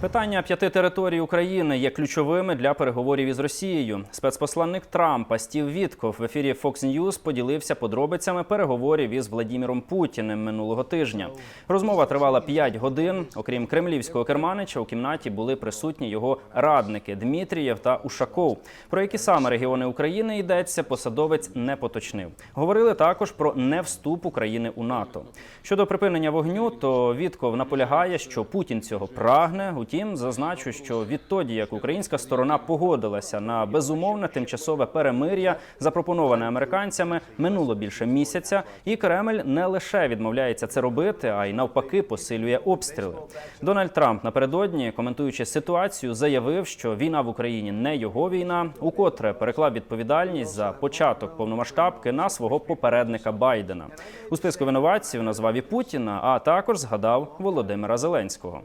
Питання п'яти територій України є ключовими для переговорів із Росією. Спецпосланник Трампа Стів Вітков в ефірі Fox News поділився подробицями переговорів із Владіміром Путіним минулого тижня. Розмова тривала 5 годин. Окрім кремлівського керманича, у кімнаті були присутні його радники Дмитрієв та Ушаков. Про які саме регіони України йдеться, посадовець не поточнив. Говорили також про невступ України у НАТО. Щодо припинення вогню, то Вітков наполягає, що Путін цього прагне. Утім, зазначу, що відтоді, як українська сторона погодилася на безумовне тимчасове перемир'я, запропоноване американцями, минуло більше місяця, і Кремль не лише відмовляється це робити, а й навпаки посилює обстріли. Дональд Трамп напередодні, коментуючи ситуацію, заявив, що війна в Україні не його війна, укотре переклав відповідальність за початок повномасштабки на свого попередника Байдена. У списку винуватців назвав і Путіна, а також згадав Володимира Зеленського.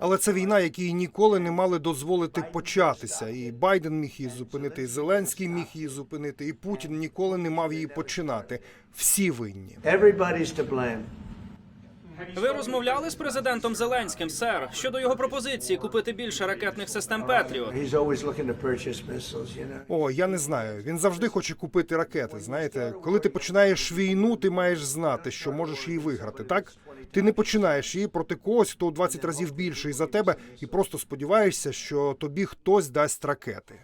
Але це війна, якій ніколи не мали дозволити початися. І Байден міг її зупинити, і Зеленський міг її зупинити, і Путін ніколи не мав її починати. Всі винні. Ви розмовляли з президентом Зеленським, сер, щодо його пропозиції купити більше ракетних систем Петріот. О, я не знаю. Він завжди хоче купити ракети. Знаєте, коли ти починаєш війну, ти маєш знати, що можеш її виграти. Так ти не починаєш її проти когось, хто у 20 разів більший за тебе, і просто сподіваєшся, що тобі хтось дасть ракети.